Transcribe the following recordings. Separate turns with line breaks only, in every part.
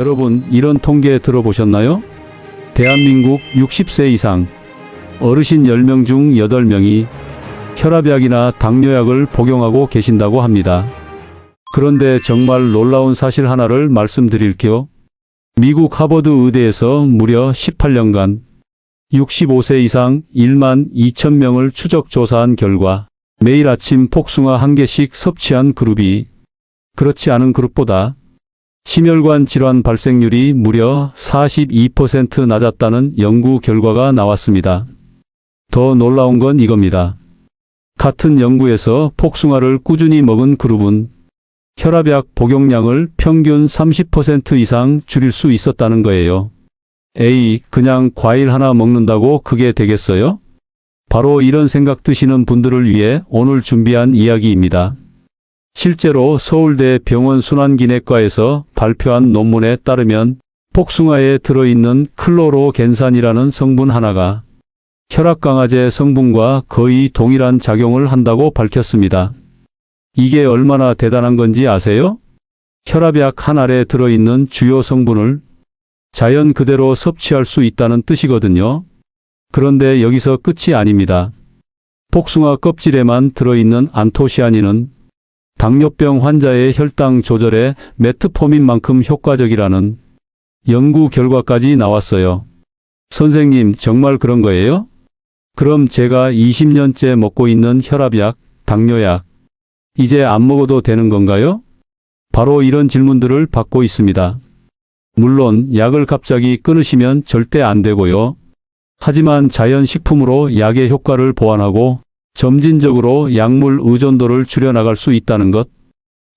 여러분, 이런 통계 들어보셨나요? 대한민국 60세 이상 어르신 10명 중 8명이 혈압약이나 당뇨약을 복용하고 계신다고 합니다. 그런데 정말 놀라운 사실 하나를 말씀드릴게요. 미국 하버드 의대에서 무려 18년간 65세 이상 1만 2천 명을 추적 조사한 결과 매일 아침 복숭아 한 개씩 섭취한 그룹이 그렇지 않은 그룹보다 심혈관 질환 발생률이 무려 42% 낮았다는 연구 결과가 나왔습니다. 더 놀라운 건 이겁니다. 같은 연구에서 복숭아를 꾸준히 먹은 그룹은 혈압약 복용량을 평균 30% 이상 줄일 수 있었다는 거예요. 에이, 그냥 과일 하나 먹는다고 그게 되겠어요? 바로 이런 생각 드시는 분들을 위해 오늘 준비한 이야기입니다. 실제로 서울대 병원 순환기내과에서 발표한 논문에 따르면 복숭아에 들어있는 클로로겐산이라는 성분 하나가 혈압 강화제 성분과 거의 동일한 작용을 한다고 밝혔습니다. 이게 얼마나 대단한 건지 아세요? 혈압약 한 알에 들어있는 주요 성분을 자연 그대로 섭취할 수 있다는 뜻이거든요. 그런데 여기서 끝이 아닙니다. 복숭아 껍질에만 들어있는 안토시아닌은 당뇨병 환자의 혈당 조절에 메트포민만큼 효과적이라는 연구 결과까지 나왔어요. 선생님, 정말 그런 거예요? 그럼 제가 20년째 먹고 있는 혈압약, 당뇨약, 이제 안 먹어도 되는 건가요? 바로 이런 질문들을 받고 있습니다. 물론 약을 갑자기 끊으시면 절대 안 되고요. 하지만 자연식품으로 약의 효과를 보완하고 점진적으로 약물 의존도를 줄여나갈 수 있다는 것.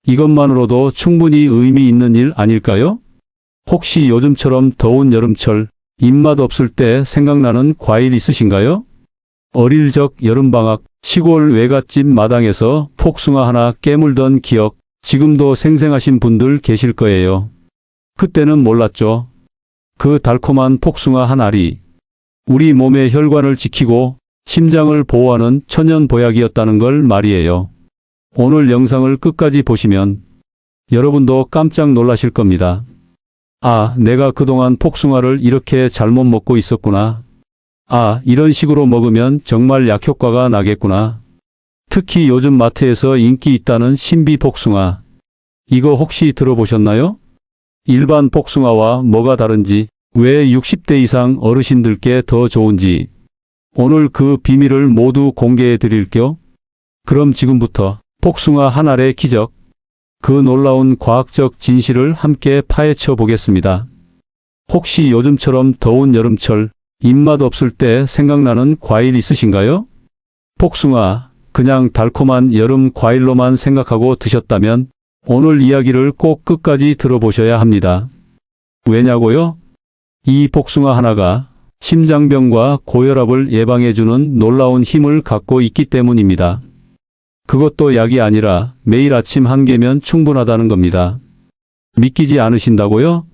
이것만으로도 충분히 의미 있는 일 아닐까요? 혹시 요즘처럼 더운 여름철, 입맛 없을 때 생각나는 과일 있으신가요? 어릴 적 여름방학, 시골 외갓집 마당에서 복숭아 하나 깨물던 기억, 지금도 생생하신 분들 계실 거예요. 그때는 몰랐죠. 그 달콤한 복숭아 한 알이 우리 몸의 혈관을 지키고 심장을 보호하는 천연 보약이었다는 걸 말이에요. 오늘 영상을 끝까지 보시면 여러분도 깜짝 놀라실 겁니다. 아, 내가 그동안 복숭아를 이렇게 잘못 먹고 있었구나. 아, 이런 식으로 먹으면 정말 약효과가 나겠구나. 특히 요즘 마트에서 인기 있다는 신비 복숭아. 이거 혹시 들어보셨나요? 일반 복숭아와 뭐가 다른지, 왜 60대 이상 어르신들께 더 좋은지, 오늘 그 비밀을 모두 공개해 드릴게요. 그럼 지금부터 복숭아 한 알의 기적, 그 놀라운 과학적 진실을 함께 파헤쳐 보겠습니다. 혹시 요즘처럼 더운 여름철, 입맛 없을 때 생각나는 과일 있으신가요? 복숭아, 그냥 달콤한 여름 과일로만 생각하고 드셨다면 오늘 이야기를 꼭 끝까지 들어보셔야 합니다. 왜냐고요? 이 복숭아 하나가 심장병과 고혈압을 예방해주는 놀라운 힘을 갖고 있기 때문입니다. 그것도 약이 아니라 매일 아침 한 개면 충분하다는 겁니다. 믿기지 않으신다고요?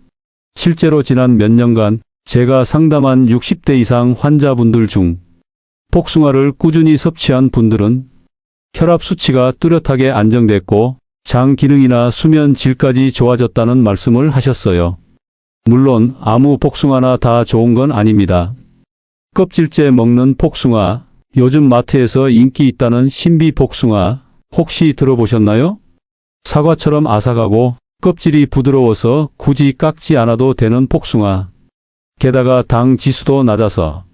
실제로 지난 몇 년간 제가 상담한 60대 이상 환자분들 중 복숭아를 꾸준히 섭취한 분들은 혈압 수치가 뚜렷하게 안정됐고 장 기능이나 수면 질까지 좋아졌다는 말씀을 하셨어요. 물론 아무 복숭아나 다 좋은 건 아닙니다. 껍질째 먹는 복숭아, 요즘 마트에서 인기 있다는 신비 복숭아 혹시 들어보셨나요? 사과처럼 아삭하고 껍질이 부드러워서 굳이 깎지 않아도 되는 복숭아. 게다가 당 지수도 낮아서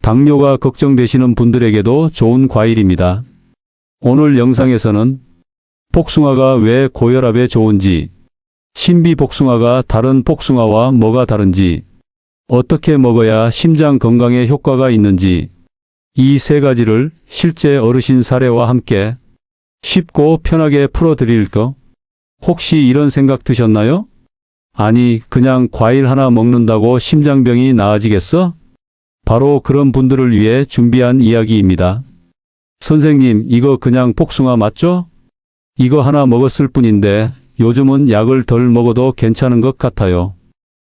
당뇨가 걱정되시는 분들에게도 좋은 과일입니다. 오늘 영상에서는 복숭아가 왜 고혈압에 좋은지, 신비 복숭아가 다른 복숭아와 뭐가 다른지, 어떻게 먹어야 심장 건강에 효과가 있는지, 이 세 가지를 실제 어르신 사례와 함께 쉽고 편하게 풀어드릴 거. 혹시 이런 생각 드셨나요? 아니, 그냥 과일 하나 먹는다고 심장병이 나아지겠어? 바로 그런 분들을 위해 준비한 이야기입니다. 선생님, 이거 그냥 복숭아 맞죠? 이거 하나 먹었을 뿐인데 요즘은 약을 덜 먹어도 괜찮은 것 같아요.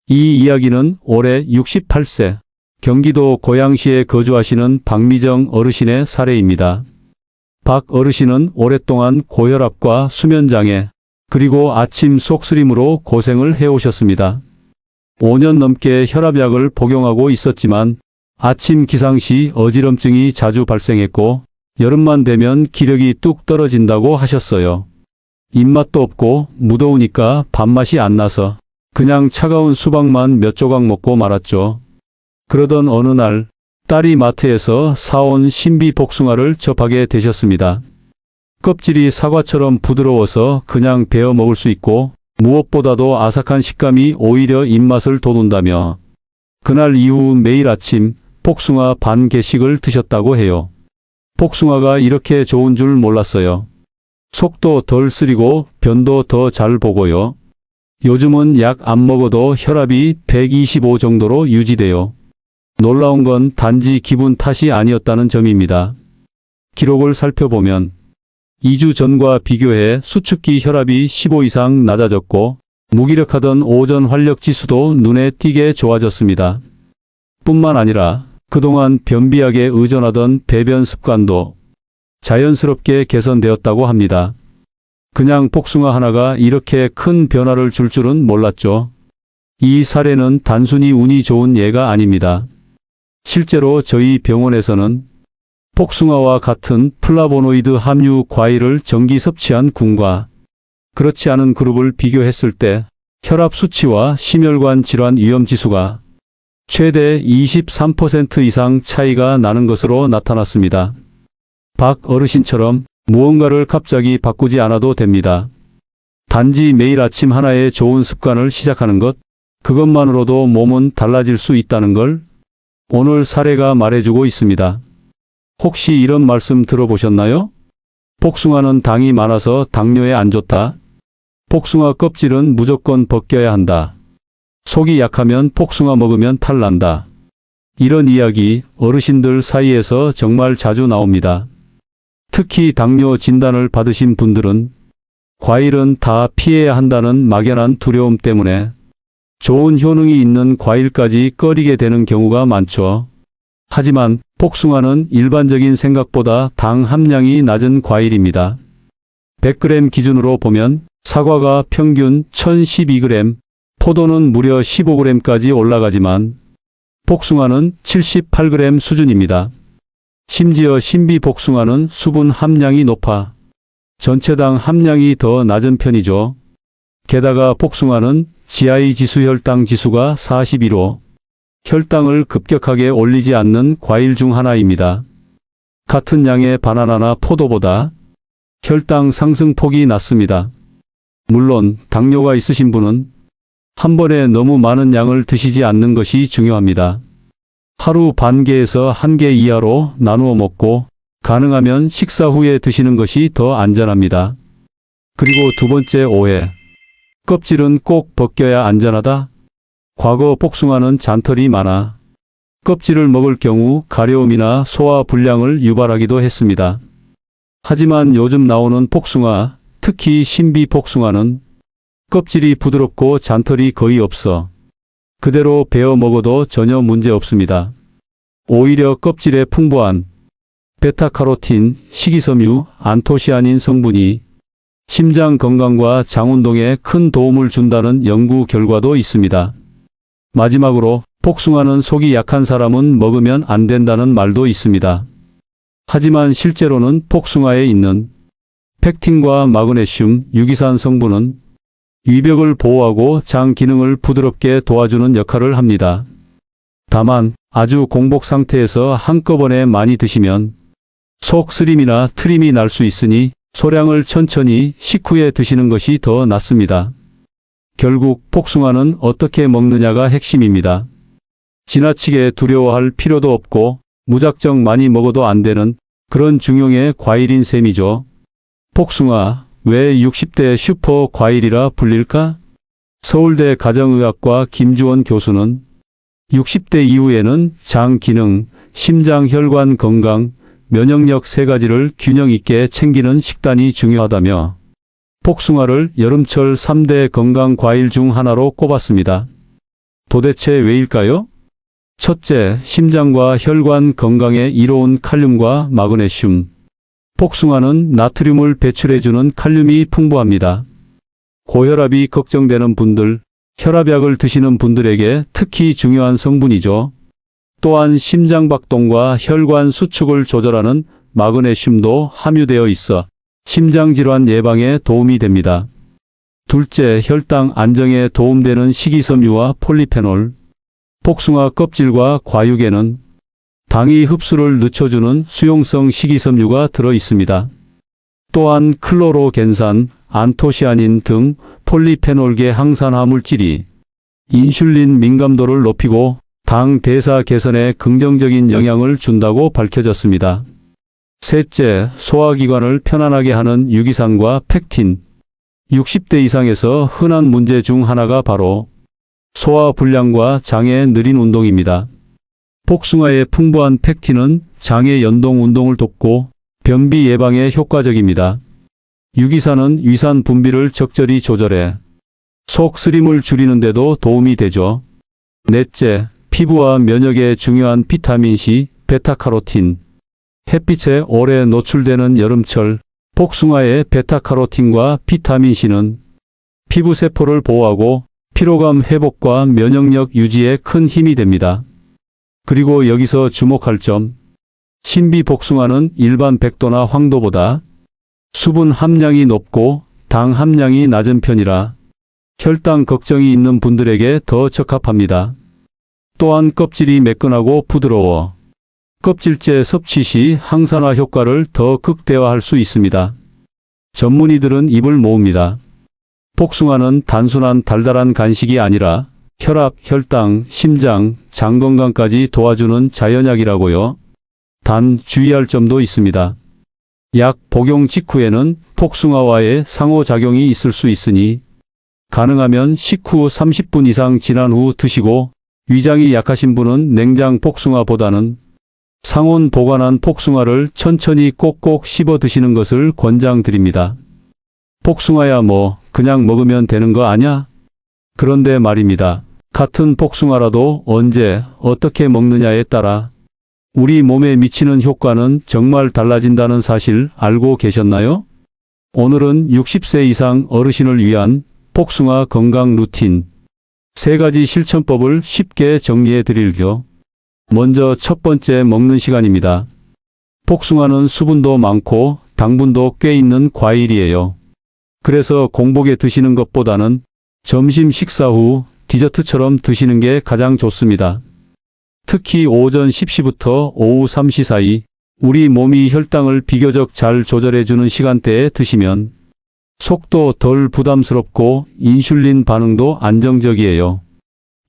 이 이야기는 올해 68세 경기도 고양시에 거주하시는 박미정 어르신의 사례입니다. 박 어르신은 오랫동안 고혈압과 수면장애, 그리고 아침 속쓰림으로 고생을 해오셨습니다. 5년 넘게 혈압약을 복용하고 있었지만 아침 기상 시 어지럼증이 자주 발생했고 여름만 되면 기력이 뚝 떨어진다고 하셨어요. 입맛도 없고 무더우니까 밥맛이 안 나서 그냥 차가운 수박만 몇 조각 먹고 말았죠. 그러던 어느 날 딸이 마트에서 사온 신비 복숭아를 접하게 되셨습니다. 껍질이 사과처럼 부드러워서 그냥 베어 먹을 수 있고 무엇보다도 아삭한 식감이 오히려 입맛을 돋운다며 그날 이후 매일 아침 복숭아 반 개씩을 드셨다고 해요. 복숭아가 이렇게 좋은 줄 몰랐어요. 속도 덜 쓰리고 변도 더 잘 보고요. 요즘은 약 안 먹어도 혈압이 125 정도로 유지돼요. 놀라운 건 단지 기분 탓이 아니었다는 점입니다. 기록을 살펴보면 2주 전과 비교해 수축기 혈압이 15 이상 낮아졌고 무기력하던 오전 활력 지수도 눈에 띄게 좋아졌습니다. 뿐만 아니라 그동안 변비약에 의존하던 배변 습관도 자연스럽게 개선되었다고 합니다. 그냥 복숭아 하나가 이렇게 큰 변화를 줄 줄은 몰랐죠. 이 사례는 단순히 운이 좋은 예가 아닙니다. 실제로 저희 병원에서는 복숭아와 같은 플라보노이드 함유 과일을 정기 섭취한 군과 그렇지 않은 그룹을 비교했을 때 혈압 수치와 심혈관 질환 위험 지수가 최대 23% 이상 차이가 나는 것으로 나타났습니다. 박 어르신처럼 무언가를 갑자기 바꾸지 않아도 됩니다. 단지 매일 아침 하나의 좋은 습관을 시작하는 것, 그것만으로도 몸은 달라질 수 있다는 걸 오늘 사례가 말해주고 있습니다. 혹시 이런 말씀 들어보셨나요? 복숭아는 당이 많아서 당뇨에 안 좋다. 복숭아 껍질은 무조건 벗겨야 한다. 속이 약하면 복숭아 먹으면 탈난다. 이런 이야기 어르신들 사이에서 정말 자주 나옵니다. 특히 당뇨 진단을 받으신 분들은 과일은 다 피해야 한다는 막연한 두려움 때문에 좋은 효능이 있는 과일까지 꺼리게 되는 경우가 많죠. 하지만 복숭아는 일반적인 생각보다 당 함량이 낮은 과일입니다. 100g 기준으로 보면 사과가 평균 1012g, 포도는 무려 15g까지 올라가지만 복숭아는 78g 수준입니다. 심지어 신비 복숭아는 수분 함량이 높아 전체당 함량이 더 낮은 편이죠. 게다가 복숭아는 GI 지수 혈당 지수가 41로 혈당을 급격하게 올리지 않는 과일 중 하나입니다. 같은 양의 바나나나 포도보다 혈당 상승폭이 낮습니다. 물론 당뇨가 있으신 분은 한 번에 너무 많은 양을 드시지 않는 것이 중요합니다. 하루 반 개에서 한 개 이하로 나누어 먹고 가능하면 식사 후에 드시는 것이 더 안전합니다. 그리고 두 번째 오해. 껍질은 꼭 벗겨야 안전하다? 과거 복숭아는 잔털이 많아 껍질을 먹을 경우 가려움이나 소화 불량을 유발하기도 했습니다. 하지만 요즘 나오는 복숭아, 특히 신비 복숭아는 껍질이 부드럽고 잔털이 거의 없어 그대로 베어 먹어도 전혀 문제 없습니다. 오히려 껍질에 풍부한 베타카로틴, 식이섬유, 안토시아닌 성분이 심장 건강과 장 운동에 큰 도움을 준다는 연구 결과도 있습니다. 마지막으로 복숭아는 속이 약한 사람은 먹으면 안 된다는 말도 있습니다. 하지만 실제로는 복숭아에 있는 펙틴과 마그네슘, 유기산 성분은 위벽을 보호하고 장 기능을 부드럽게 도와주는 역할을 합니다. 다만 아주 공복 상태에서 한꺼번에 많이 드시면 속 쓰림이나 트림이 날 수 있으니 소량을 천천히 식후에 드시는 것이 더 낫습니다. 결국 복숭아는 어떻게 먹느냐가 핵심입니다. 지나치게 두려워할 필요도 없고 무작정 많이 먹어도 안 되는 그런 중용의 과일인 셈이죠. 복숭아, 왜 60대 슈퍼 과일이라 불릴까? 서울대 가정의학과 김주원 교수는 60대 이후에는 장 기능, 심장 혈관 건강, 면역력 세 가지를 균형 있게 챙기는 식단이 중요하다며 복숭아를 여름철 3대 건강 과일 중 하나로 꼽았습니다. 도대체 왜일까요? 첫째, 심장과 혈관 건강에 이로운 칼륨과 마그네슘. 복숭아는 나트륨을 배출해주는 칼륨이 풍부합니다. 고혈압이 걱정되는 분들, 혈압약을 드시는 분들에게 특히 중요한 성분이죠. 또한 심장박동과 혈관 수축을 조절하는 마그네슘도 함유되어 있어 심장질환 예방에 도움이 됩니다. 둘째, 혈당 안정에 도움되는 식이섬유와 폴리페놀. 복숭아 껍질과 과육에는 당이 흡수를 늦춰주는 수용성 식이섬유가 들어 있습니다. 또한 클로로겐산, 안토시아닌 등 폴리페놀계 항산화 물질이 인슐린 민감도를 높이고 당 대사 개선에 긍정적인 영향을 준다고 밝혀졌습니다. 셋째, 소화기관을 편안하게 하는 유기산과 팩틴. 60대 이상에서 흔한 문제 중 하나가 바로 소화 불량과 장의 느린 운동입니다. 복숭아의 풍부한 팩틴은 장의 연동 운동을 돕고 변비 예방에 효과적입니다. 유기산은 위산 분비를 적절히 조절해 속 쓰림을 줄이는데도 도움이 되죠. 넷째, 피부와 면역에 중요한 비타민C, 베타카로틴. 햇빛에 오래 노출되는 여름철 복숭아의 베타카로틴과 비타민C는 피부 세포를 보호하고 피로감 회복과 면역력 유지에 큰 힘이 됩니다. 그리고 여기서 주목할 점, 신비 복숭아는 일반 백도나 황도보다 수분 함량이 높고 당 함량이 낮은 편이라 혈당 걱정이 있는 분들에게 더 적합합니다. 또한 껍질이 매끈하고 부드러워 껍질째 섭취 시 항산화 효과를 더 극대화할 수 있습니다. 전문의들은 입을 모읍니다. 복숭아는 단순한 달달한 간식이 아니라 혈압, 혈당, 심장, 장 건강까지 도와주는 자연약이라고요. 단 주의할 점도 있습니다. 약 복용 직후에는 복숭아와의 상호작용이 있을 수 있으니 가능하면 식후 30분 이상 지난 후 드시고 위장이 약하신 분은 냉장 복숭아보다는 상온 보관한 복숭아를 천천히 꼭꼭 씹어 드시는 것을 권장드립니다. 복숭아야 뭐 그냥 먹으면 되는 거 아냐? 그런데 말입니다. 같은 복숭아라도 언제 어떻게 먹느냐에 따라 우리 몸에 미치는 효과는 정말 달라진다는 사실 알고 계셨나요? 오늘은 60세 이상 어르신을 위한 복숭아 건강 루틴 세 가지 실천법을 쉽게 정리해 드릴게요. 먼저 첫 번째 먹는 시간입니다. 복숭아는 수분도 많고 당분도 꽤 있는 과일이에요. 그래서 공복에 드시는 것보다는 점심 식사 후 디저트처럼 드시는 게 가장 좋습니다. 특히 오전 10시부터 오후 3시 사이 우리 몸이 혈당을 비교적 잘 조절해주는 시간대에 드시면 속도 덜 부담스럽고 인슐린 반응도 안정적이에요.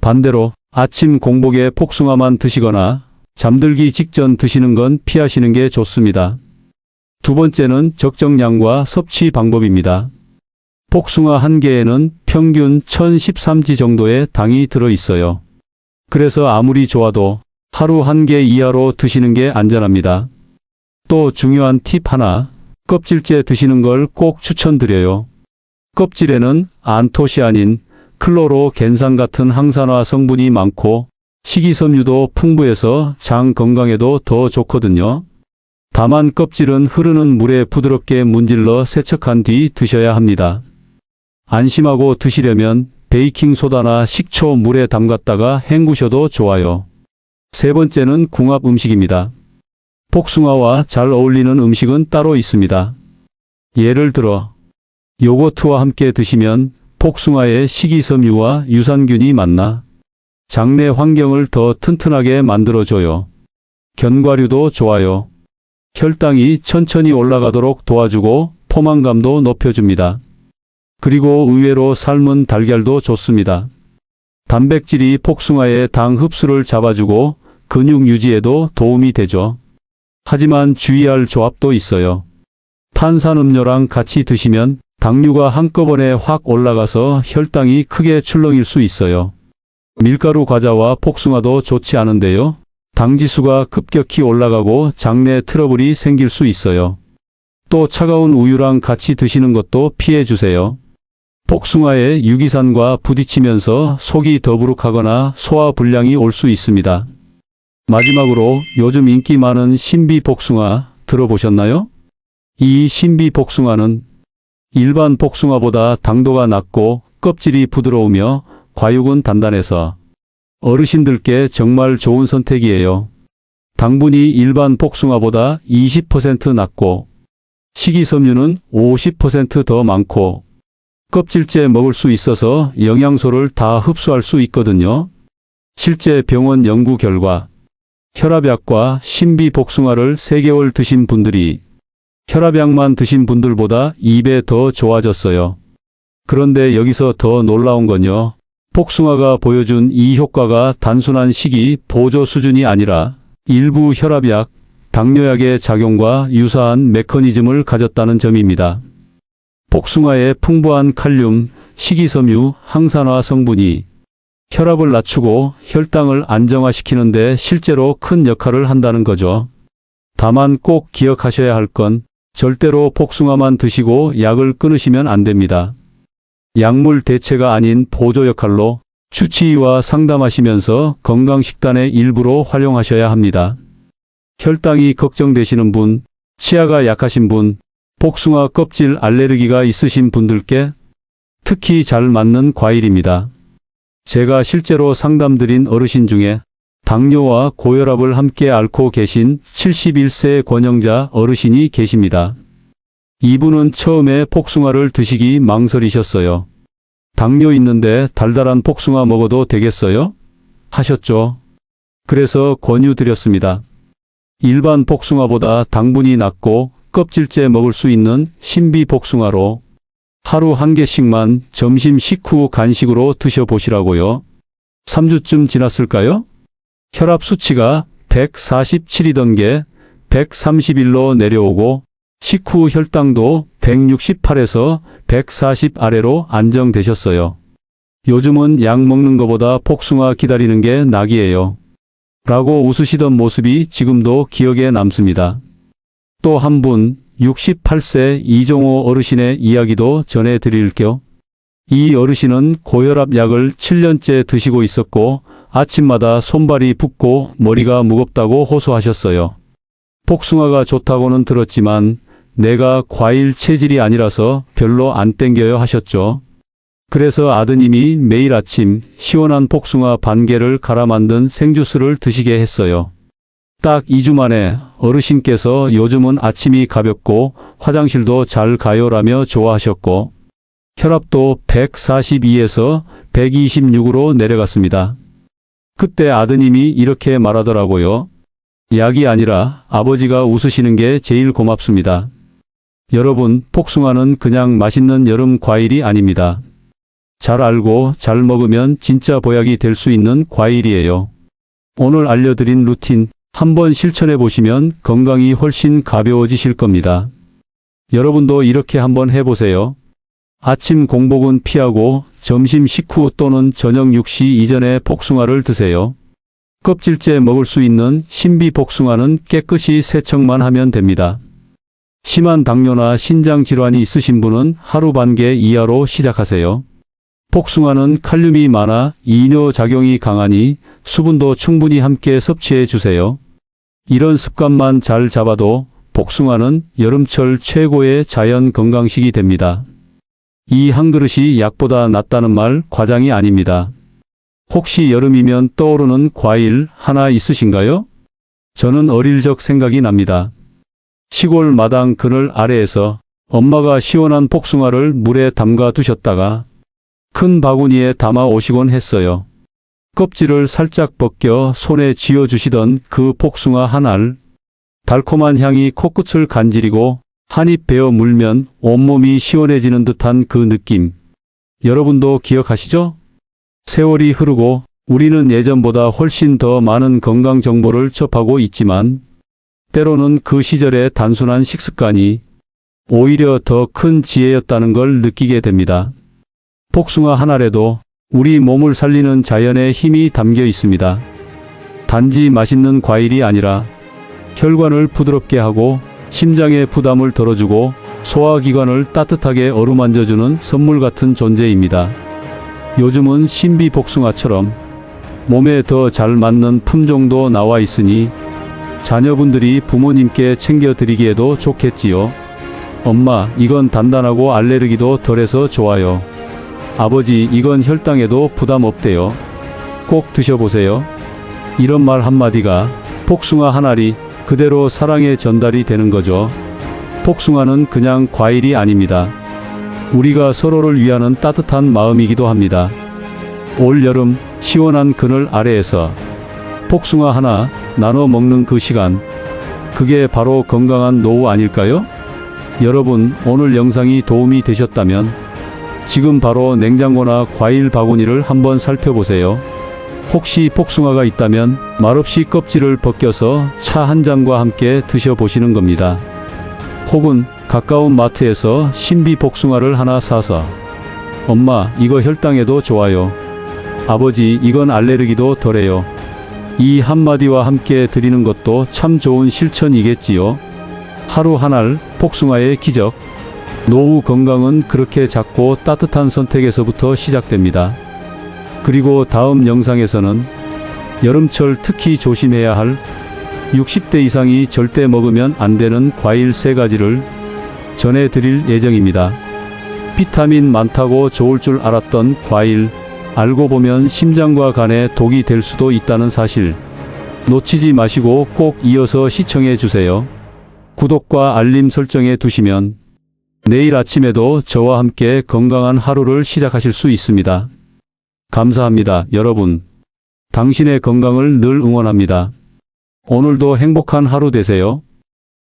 반대로 아침 공복에 복숭아만 드시거나 잠들기 직전 드시는 건 피하시는 게 좋습니다. 두 번째는 적정량과 섭취 방법입니다. 복숭아 한 개에는 평균 1013지 정도의 당이 들어 있어요. 그래서 아무리 좋아도 하루 한 개 이하로 드시는 게 안전합니다. 또 중요한 팁 하나, 껍질째 드시는 걸 꼭 추천드려요. 껍질에는 안토시아닌, 클로로겐산 같은 항산화 성분이 많고 식이섬유도 풍부해서 장 건강에도 더 좋거든요. 다만 껍질은 흐르는 물에 부드럽게 문질러 세척한 뒤 드셔야 합니다. 안심하고 드시려면 베이킹소다나 식초 물에 담갔다가 헹구셔도 좋아요. 세 번째는 궁합 음식입니다. 복숭아와 잘 어울리는 음식은 따로 있습니다. 예를 들어 요거트와 함께 드시면 복숭아의 식이섬유와 유산균이 만나 장내 환경을 더 튼튼하게 만들어줘요. 견과류도 좋아요. 혈당이 천천히 올라가도록 도와주고 포만감도 높여줍니다. 그리고 의외로 삶은 달걀도 좋습니다. 단백질이 복숭아의 당 흡수를 잡아주고 근육 유지에도 도움이 되죠. 하지만 주의할 조합도 있어요. 탄산음료랑 같이 드시면 당류가 한꺼번에 확 올라가서 혈당이 크게 출렁일 수 있어요. 밀가루 과자와 복숭아도 좋지 않은데요. 당지수가 급격히 올라가고 장내 트러블이 생길 수 있어요. 또 차가운 우유랑 같이 드시는 것도 피해 주세요. 복숭아의 유기산과 부딪히면서 속이 더부룩하거나 소화 불량이 올 수 있습니다. 마지막으로 요즘 인기 많은 신비 복숭아 들어보셨나요? 이 신비 복숭아는 일반 복숭아보다 당도가 낮고 껍질이 부드러우며 과육은 단단해서 어르신들께 정말 좋은 선택이에요. 당분이 일반 복숭아보다 20% 낮고 식이섬유는 50%더 많고 껍질째 먹을 수 있어서 영양소를 다 흡수할 수 있거든요. 실제 병원 연구 결과 혈압약과 신비 복숭아를 3개월 드신 분들이 혈압약만 드신 분들보다 2배 더 좋아졌어요. 그런데 여기서 더 놀라운 건요. 복숭아가 보여준 이 효과가 단순한 식이 보조 수준이 아니라 일부 혈압약, 당뇨약의 작용과 유사한 메커니즘을 가졌다는 점입니다. 복숭아의 풍부한 칼륨, 식이섬유, 항산화 성분이 혈압을 낮추고 혈당을 안정화시키는데 실제로 큰 역할을 한다는 거죠. 다만 꼭 기억하셔야 할 건 절대로 복숭아만 드시고 약을 끊으시면 안 됩니다. 약물 대체가 아닌 보조 역할로 주치의와 상담하시면서 건강식단의 일부로 활용하셔야 합니다. 혈당이 걱정되시는 분, 치아가 약하신 분, 복숭아 껍질 알레르기가 있으신 분들께 특히 잘 맞는 과일입니다. 제가 실제로 상담드린 어르신 중에 당뇨와 고혈압을 함께 앓고 계신 71세 권영자 어르신이 계십니다. 이분은 처음에 복숭아를 드시기 망설이셨어요. 당뇨 있는데 달달한 복숭아 먹어도 되겠어요? 하셨죠. 그래서 권유 드렸습니다. 일반 복숭아보다 당분이 낮고 껍질째 먹을 수 있는 신비 복숭아로 하루 한 개씩만 점심 식후 간식으로 드셔보시라고요. 3주쯤 지났을까요? 혈압 수치가 147이던 게 131로 내려오고 식후 혈당도 168에서 140 아래로 안정되셨어요. 요즘은 약 먹는 것보다 복숭아 기다리는 게 낙이에요. 라고 웃으시던 모습이 지금도 기억에 남습니다. 또 한 분, 68세 이종호 어르신의 이야기도 전해드릴게요. 이 어르신은 고혈압 약을 7년째 드시고 있었고 아침마다 손발이 붓고 머리가 무겁다고 호소하셨어요. 복숭아가 좋다고는 들었지만 내가 과일 체질이 아니라서 별로 안 땡겨요 하셨죠. 그래서 아드님이 매일 아침 시원한 복숭아 반 개를 갈아 만든 생주스를 드시게 했어요. 딱 2주 만에 어르신께서 요즘은 아침이 가볍고 화장실도 잘 가요라며 좋아하셨고 혈압도 142에서 126으로 내려갔습니다. 그때 아드님이 이렇게 말하더라고요. 약이 아니라 아버지가 웃으시는 게 제일 고맙습니다. 여러분, 복숭아는 그냥 맛있는 여름 과일이 아닙니다. 잘 알고 잘 먹으면 진짜 보약이 될 수 있는 과일이에요. 오늘 알려드린 루틴 한번 실천해 보시면 건강이 훨씬 가벼워지실 겁니다. 여러분도 이렇게 한번 해보세요. 아침 공복은 피하고 점심 식후 또는 저녁 6시 이전에 복숭아를 드세요. 껍질째 먹을 수 있는 신비 복숭아는 깨끗이 세척만 하면 됩니다. 심한 당뇨나 신장 질환이 있으신 분은 하루 반 개 이하로 시작하세요. 복숭아는 칼륨이 많아 이뇨 작용이 강하니 수분도 충분히 함께 섭취해 주세요. 이런 습관만 잘 잡아도 복숭아는 여름철 최고의 자연 건강식이 됩니다. 이 한 그릇이 약보다 낫다는 말 과장이 아닙니다. 혹시 여름이면 떠오르는 과일 하나 있으신가요? 저는 어릴 적 생각이 납니다. 시골 마당 그늘 아래에서 엄마가 시원한 복숭아를 물에 담가 두셨다가 큰 바구니에 담아 오시곤 했어요. 껍질을 살짝 벗겨 손에 쥐어 주시던 그 복숭아 한 알. 달콤한 향이 코끝을 간지리고 한입 베어 물면 온몸이 시원해지는 듯한 그 느낌. 여러분도 기억하시죠? 세월이 흐르고 우리는 예전보다 훨씬 더 많은 건강 정보를 접하고 있지만 때로는 그 시절의 단순한 식습관이 오히려 더 큰 지혜였다는 걸 느끼게 됩니다. 복숭아 한 알에도 우리 몸을 살리는 자연의 힘이 담겨 있습니다. 단지 맛있는 과일이 아니라 혈관을 부드럽게 하고 심장의 부담을 덜어주고 소화기관을 따뜻하게 어루만져주는 선물 같은 존재입니다. 요즘은 신비 복숭아처럼 몸에 더 잘 맞는 품종도 나와 있으니 자녀분들이 부모님께 챙겨드리기에도 좋겠지요. 엄마, 이건 단단하고 알레르기도 덜해서 좋아요. 아버지, 이건 혈당에도 부담 없대요. 꼭 드셔보세요. 이런 말 한마디가 복숭아 한 알이 그대로 사랑의 전달이 되는 거죠. 복숭아는 그냥 과일이 아닙니다. 우리가 서로를 위하는 따뜻한 마음이기도 합니다. 올 여름 시원한 그늘 아래에서 복숭아 하나 나눠 먹는 그 시간, 그게 바로 건강한 노후 아닐까요? 여러분, 오늘 영상이 도움이 되셨다면 지금 바로 냉장고나 과일 바구니를 한번 살펴보세요. 혹시 복숭아가 있다면 말없이 껍질을 벗겨서 차 한 잔과 함께 드셔보시는 겁니다. 혹은 가까운 마트에서 신비 복숭아를 하나 사서 엄마 이거 혈당에도 좋아요. 아버지 이건 알레르기도 덜해요. 이 한마디와 함께 드리는 것도 참 좋은 실천이겠지요. 하루 한 알 복숭아의 기적. 노후 건강은 그렇게 작고 따뜻한 선택에서부터 시작됩니다. 그리고 다음 영상에서는 여름철 특히 조심해야 할 60대 이상이 절대 먹으면 안 되는 과일 세 가지를 전해드릴 예정입니다. 비타민 많다고 좋을 줄 알았던 과일, 알고 보면 심장과 간에 독이 될 수도 있다는 사실. 놓치지 마시고 꼭 이어서 시청해 주세요. 구독과 알림 설정해 두시면 내일 아침에도 저와 함께 건강한 하루를 시작하실 수 있습니다. 감사합니다, 여러분. 당신의 건강을 늘 응원합니다. 오늘도 행복한 하루 되세요.